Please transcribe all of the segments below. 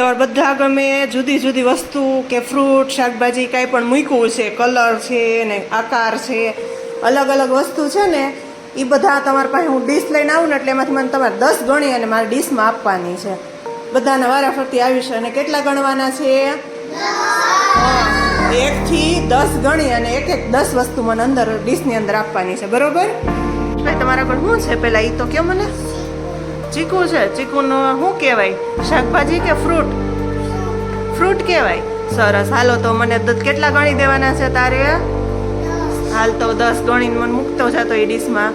તમારે બધા ગમે જુદી જુદી વસ્તુ કે ફ્રૂટ શાકભાજી કાંઈ પણ મૂક્યું છે કલર છે ને આકાર છે, અલગ અલગ વસ્તુ છે ને એ બધા તમારા પાસે હું ડીશ લઈને આવું ને એટલે એમાંથી મને તમારે દસ ગણી અને મારી ડીશમાં આપવાની છે. બધાને વારાફરતી આવીશ અને કેટલા ગણવાના છે? એક થી દસ ગણી અને એક એક દસ વસ્તુ મને અંદર ડીશની અંદર આપવાની છે. બરોબર? તમારા પણ શું છે? પેલા એ તો કયો મને. ચીકુ છે, ચીકુનું શું કહેવાય? શાકભાજી કે ફ્રૂટ ફ્રૂટ કહેવાય. સરસ. હાલો તો મને કેટલા ગણી દેવાના છે તારે? હાલ તો દસ ગણીને મને મૂકતો જતો એ ડીશમાં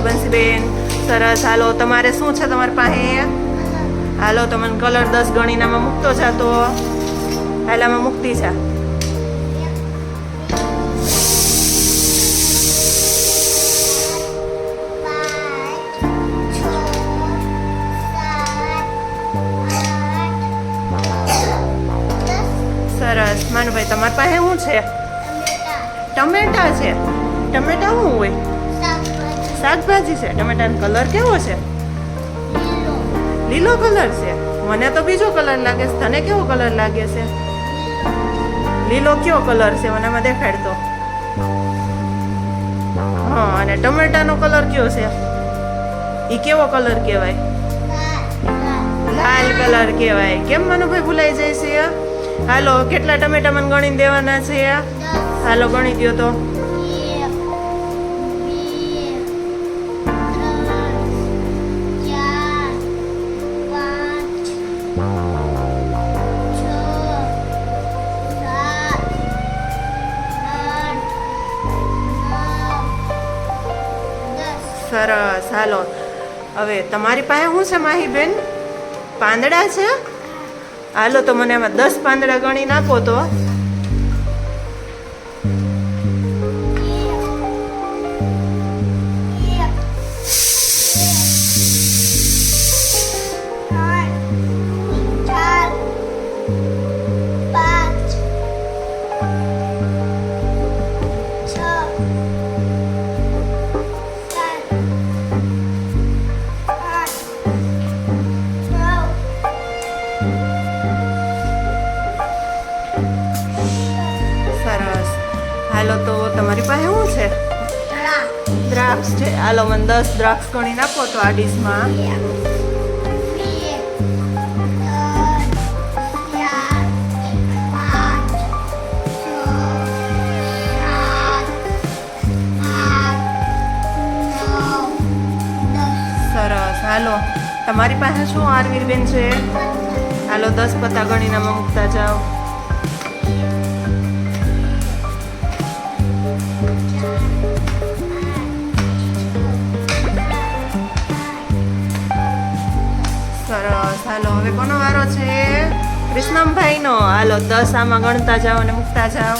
બંસીબેન સરસ. હાલો, તમારે શું છે તમારી પાસે? હાલો, તમને કલર દસ ગણીનામાં મૂકતો છે તો પહેલામાં મૂકતી છે સરસ. માનુભાઈ, તમારી પાસે શું છે? ટમેટા છે. ટમેટા શું હોય? શાકભાજી છે ટમેટાનો કલર કેવો છે? લીલો. કલર છે? મને તો બીજો કલર લાગે છે. તને કેવો કલર લાગે છે? લીલો કયો કલર છે? મને દેખાડતો. હા અને ટમેટાનો કલર કયો છે? એ કેવો કલર કહેવાય? લાલ કલર કહેવાય. કેમ મનુભાઈ ભૂલાઈ જાય છે હાલો કેટલા ટમેટા મને ગણી દેવાના છે હાલો ગણી દ્યો તો. સરસ હાલો હવે, તમારી પાસે શું છે, માહીબેન? પાંદડા છે? હાલો, તો મને આમાં દસ પાંદડા ગણી નાખો તો. હાલો, તો તમારી પાસે શું છે? દ્રાક્ષ છે. હાલો, મને દસ દ્રાક્ષ ગણી નાખો તો આ ડીશમાં. સરસ. હાલો, તમારી પાસે શું આરવીરબેન છે? હાલો, દસ પત્તા ગણીનામાં મૂકતા જાઓ. સરસ હાલો હવે કોનો વારો છે? કૃષ્ણમભાઈનો. હાલો દસ આમાં ગણતા જાઓ અને મૂકતા જાઓ.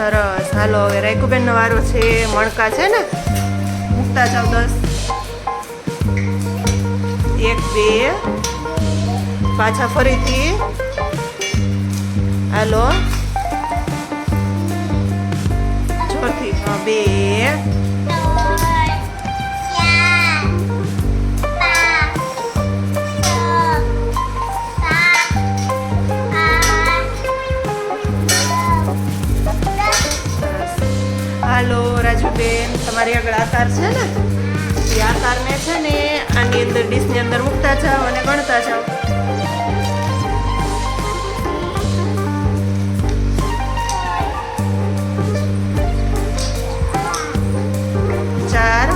સરસ. હાલો, હવે રાયકુબેનનો વારો છે, મણકા છે ને? મૂકતા જાવ દસ. એક, બે. પાછા ફરીથી. હાલો. ચોથી બે. રાજુબેન તમારી આગળ આકાર છે ને? એ આકારને છે ને આની અંદર ડીશની અંદર મૂકતા જાઓ અને ગણતા જાઓ. ચાર.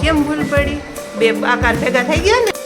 કેમ ભૂલ પડી? બે આકાર ભેગા થઈ ગયા ને?